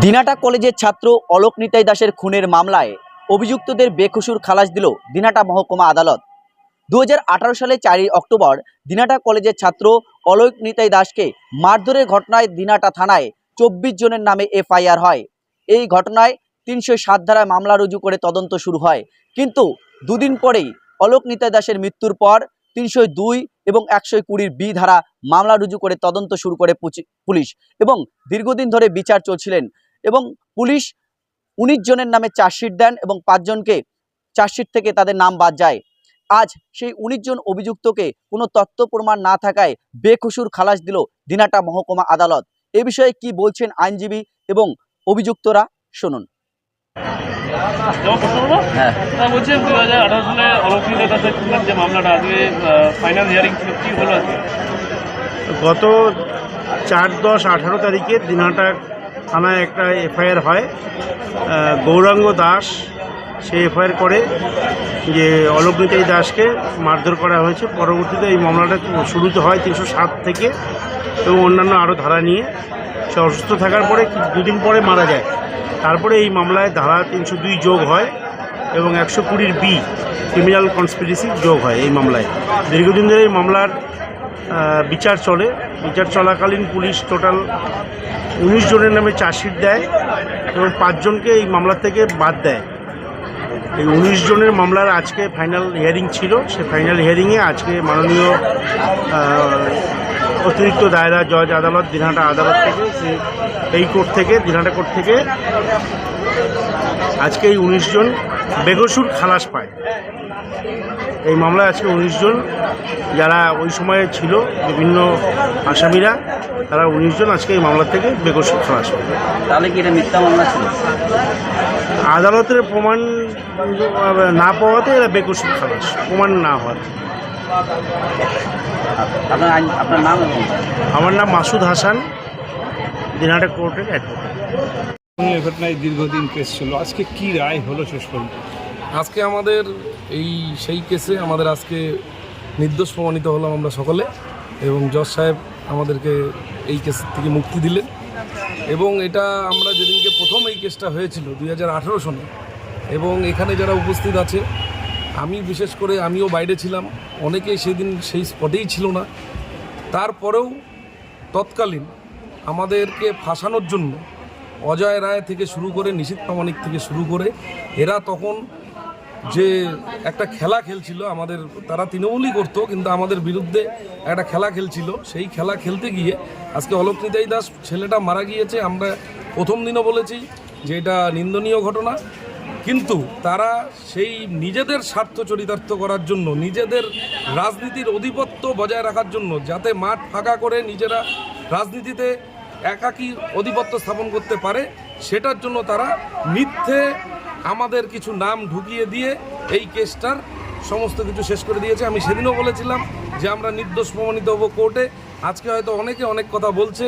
দিনাটা কলেজের ছাত্র অলোক নিতাই দাসের খুনের মামলায় অভিযুক্তদের বেকসুর খালাস দিল দিনাটা মহকুমা আদালত। দু হাজার আঠারো সালে চারই অক্টোবর দিনাটা কলেজের ছাত্র অলোক নিতাই দাসকে মারধরের ঘটনায় দিনাটা থানায় চব্বিশ জনের নামে এফআইআর হয়। এই ঘটনায় তিনশো সাত ধারায় মামলা রুজু করে তদন্ত শুরু হয়। কিন্তু দুদিন পরেই অলোক নিতাই দাসের মৃত্যুর পর তিনশো দুই এবং একশো কুড়ির বি ধারা মামলা রুজু করে তদন্ত শুরু করে পুলিশ এবং দীর্ঘদিন ধরে বিচার চলছিলেন এবং পুলিশ উনিশ জনের নামে চার্জশিট দেন এবং পাঁচজনকে চার্জশিট থেকে তাদের নাম বাদ যায়। আজ সেই উনিশ জন অভিযুক্তকে কোনো তথ্য প্রমাণ না থাকায় বেকসুর খালাস দিল দিনাটা মহকুমা আদালত। এ বিষয়ে কি বলছেন আইনজীবী এবং অভিযুক্তরা? শুনুন। হ্যাঁ। তা দু হাজার আঠারো সালে অলৌকিক দাসের খুনের যে মামলাটা আজকে ফাইনাল হিয়ারিং ছিল। কী হলো গত চার দশ আঠারো তারিখে দিনহাটা থানায় একটা এফআইআর হয়। গৌরাঙ্গ দাস, সে এফআইআর করে যে অলোক নিতাই দাসকে মারধর করা হয়েছে। পরবর্তীতে এই মামলাটা শুরুতে হয় তিনশো সাত থেকে এবং অন্যান্য আরও ধারা নিয়ে। সে অসুস্থ থাকার পরে দুদিন পরে মারা যায়। তারপরে এই মামলায় ধারা তিনশো দুই যোগ হয় এবং একশো কুড়ির বি ক্রিমিনাল কনস্পিরেসি যোগ হয় এই মামলায়। দীর্ঘদিন ধরে এই মামলার বিচার চলে। বিচার চলাকালীন পুলিশ টোটাল উনিশ জনের নামে চার্জশিট দেয় এবং পাঁচজনকে এই মামলা থেকে বাদ দেয়। এই উনিশ জনের মামলার আজকে ফাইনাল হিয়ারিং ছিল। সে ফাইনাল হিয়ারিংয়ে আজকে মাননীয় অতিরিক্ত দায়রা জজ আদালত, দিনহাটা আদালত থেকে, সে- এই কোর্ট থেকে, দিনহাটা কোর্ট থেকে আজকে এই উনিশ জন বেকসুর খালাস পায়। এই মামলায় আজকে উনিশ জন যারা ওই সময়ে ছিল বিভিন্ন আসামিরা তারা উনিশ জন আজকে এই মামলা থেকে বেকসুর খালাস পায় তাহলে কি এটা মিথ্যা মামলা ছিল? আদালতের প্রমাণ না পাওয়াতে এরা বেকসুর খালাস প্রমাণ না হওয়াতে। আপনার আপনার নাম আমার নাম মাসুদ হাসান দিনহাটা কোর্টের অ্যাডভোকেট। এই ঘটনায় দীর্ঘদিন কেস ছিল। আজকে কি রায় হলো শেষ পর্যন্ত? আজকে আমাদের এই সেই কেসে আমাদের আজকে নির্দোষ প্রমাণিত হলাম আমরা সকলে এবং জজ সাহেব আমাদেরকে এই কেস থেকে মুক্তি দিলেন। এবং এটা আমরা যেদিনকে প্রথম এই কেসটা হয়েছিল, দুই হাজার আঠেরো সনে, এবং এখানে যারা উপস্থিত আছে, আমি বিশেষ করে আমিও বাইরে ছিলাম, অনেকেই সেদিন সেই স্পটেই ছিল না। তারপরেও তৎকালীন আমাদেরকে ফাঁসানোর জন্য অজয় রায় থেকে শুরু করে, নিশীত প্রামাণিক থেকে শুরু করে, এরা তখন যে একটা খেলা খেলছিল, আমাদের, তারা তৃণমূলই করতো, কিন্তু আমাদের বিরুদ্ধে একটা খেলা খেলছিল। সেই খেলা খেলতে গিয়ে আজকে অলোক নিতাই দাস ছেলেটা মারা গিয়েছে, আমরা প্রথম দিনও বলেছি যে এটা নিন্দনীয় ঘটনা। কিন্তু তারা সেই নিজেদের স্বার্থ চরিতার্থ করার জন্য, নিজেদের রাজনীতির আধিপত্য বজায় রাখার জন্য, যাতে মাঠ ফাঁকা করে নিজেরা রাজনীতিতে একাকী আধিপত্য স্থাপন করতে পারে, সেটার জন্য তারা মিথ্যে আমাদের কিছু নাম ঢুকিয়ে দিয়ে এই কেসটার সমস্ত কিছু শেষ করে দিয়েছে। আমি সেদিনও বলেছিলাম যে আমরা নির্দোষ প্রমাণিত হব কোর্টে। আজকে হয়তো অনেকে অনেক কথা বলছে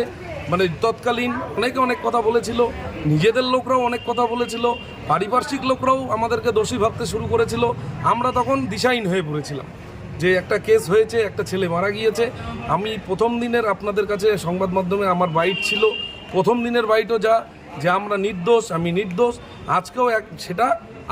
মানে তৎকালীন অনেকে অনেক কথা বলেছিল, নিজেদের লোকরাও অনেক কথা বলেছিল, পারিপার্শ্বিক লোকরাও আমাদেরকে দোষী ভাবতে শুরু করেছিল। আমরা তখন দিশাহীন হয়ে পড়েছিলাম যে একটা কেস হয়েছে, একটা ছেলে মারা গিয়েছে। আমি প্রথম দিনের আপনাদের কাছে সংবাদ মাধ্যমে আমার বাইট ছিল, প্রথম দিনের বাইটও যা। যে আমরা নির্দোষ, আমি নির্দোষ, আজকেও এক, সেটা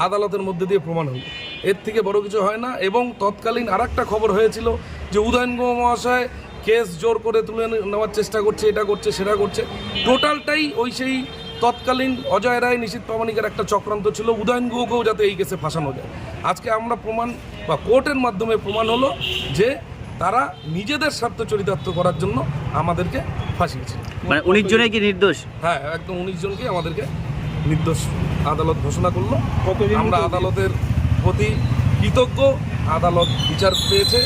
আদালতের মধ্যে দিয়ে প্রমাণ হলো। এর থেকে বড় কিছু হয় না এবং তৎকালীন আর খবর হয়েছিল যে উদয়ন মহাশয় কেস জোর করে তুলে নেওয়ার চেষ্টা করছে, এটা করছে, সেটা করছে। টোটালটাই ওই সেই তৎকালীন অজয় রায়, নিশীত প্রামাণিকের একটা চক্রান্ত ছিল, উদয়ন গুহকেও যাতে এই কেসে ফাঁসানো যায়। আজকে আমরা প্রমাণ বা কোর্টের মাধ্যমে প্রমাণ হলো যে তারা নিজেদের স্বার্থ চরিতার্থ করার জন্য আমাদেরকে ফাঁসিয়েছে মানে উনিশ জনে কি নির্দোষ? হ্যাঁ একদম উনিশ জনকে আমাদেরকে নির্দোষ আদালত ঘোষণা করল। কতদিন আমরা আদালতের প্রতি কৃতজ্ঞ আদালত বিচার পেয়েছে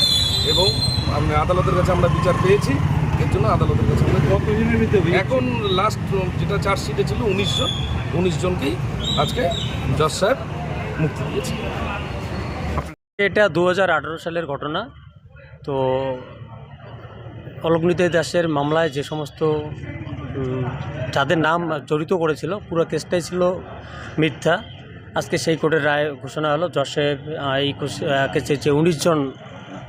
এবং আদালতের কাছে আমরা বিচার পেয়েছি। এর জন্য আদালতের কাছে এখন লাস্ট যেটা চার্জশিটে ছিল উনিশ জন। উনিশ জনকেই আজকে জজ সাহেব মুক্তি দিয়েছে। এটা দু হাজার আঠারো সালের ঘটনা। তো অলোকনীতি দাসের মামলায় যে সমস্ত যাদের নাম জড়িত করেছিল, পুরো কেসটাই ছিল মিথ্যা। আজকে সেই কোর্টের রায় ঘোষণা হলো, জজ সাহেব এই কোস- যে উনিশ জন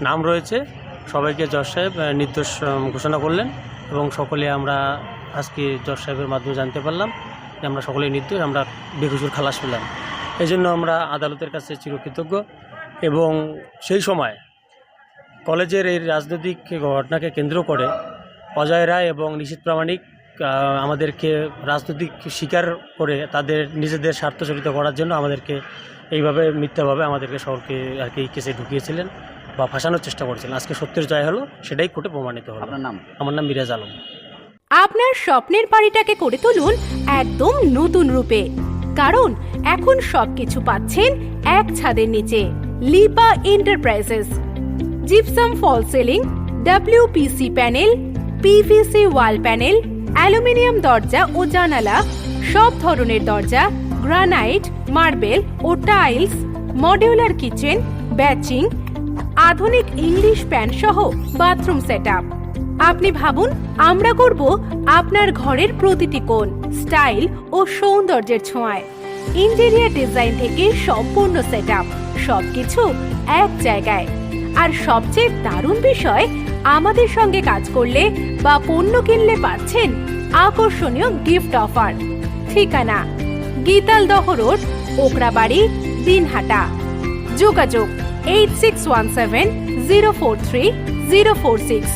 নাম রয়েছে, সবাইকে জজ সাহেব নির্দোষ ঘোষণা করলেন এবং সকলে আমরা আজকে জজ সাহেবের মাধ্যমে জানতে পারলাম যে আমরা সকলেই নির্দোষ, আমরা বেকসুর খালাস পেলাম। এই জন্য আমরা আদালতের কাছে চিরকৃতজ্ঞ এবং সেই সময় কলেজের এই রাজনৈতিক ঘটনাকে কেন্দ্র করে অজয় রায় এবং নিশীত প্রামাণিক আমাদেরকে রাজনৈতিক স্বীকার করে তাদের নিজেদের স্বার্থচরিত করার জন্য আমাদেরকে এইভাবে মিথ্যাভাবে আমাদেরকে সকলকে আর কি কেসে ঢুকিয়েছিলেন বা ফাঁসানোর চেষ্টা করেছিলেন। আজকে সত্যের জয় হলো সেটাই কোর্টে প্রমাণিত হলো। আপনার নাম? আমার নাম মিরাজ আলম। আপনার স্বপ্নের বাড়িটাকে করে তুলুন একদম নতুন রূপে। কারণ এখন সবকিছু পাচ্ছেন এক ছাদের নিচে Lipa enterprises. False ceiling WPC panel PVC wall panel aluminium দরজা ও জানালা, সব ধরনের দরজা গ্রানাইট মার্বেল ও টাইলস মডিউলার কিচেন ব্যাচিং আধুনিক ইংলিশ প্যান সহ বাথরুম সেটআপ আপনি ভাবুন, আমরা করব আপনার ঘরের প্রতিটি কোণ স্টাইল ও সৌন্দর্যের ছোঁয়ায়। ইন্টেরিয়ার ডিজাইন থেকে সম্পূর্ণ সেটআপ সবকিছু এক জায়গায়। আর সবচেয়ে দারুণ বিষয়, আমাদের সঙ্গে কাজ করলে বা পণ্য কিনলে পাচ্ছেন আকর্ষণীয় গিফট অফার ঠিকানা গীতাল দহ রোড ওকরাবাড়ি দিনহাটা। যোগাযোগ eight six one seven zero four three zero four six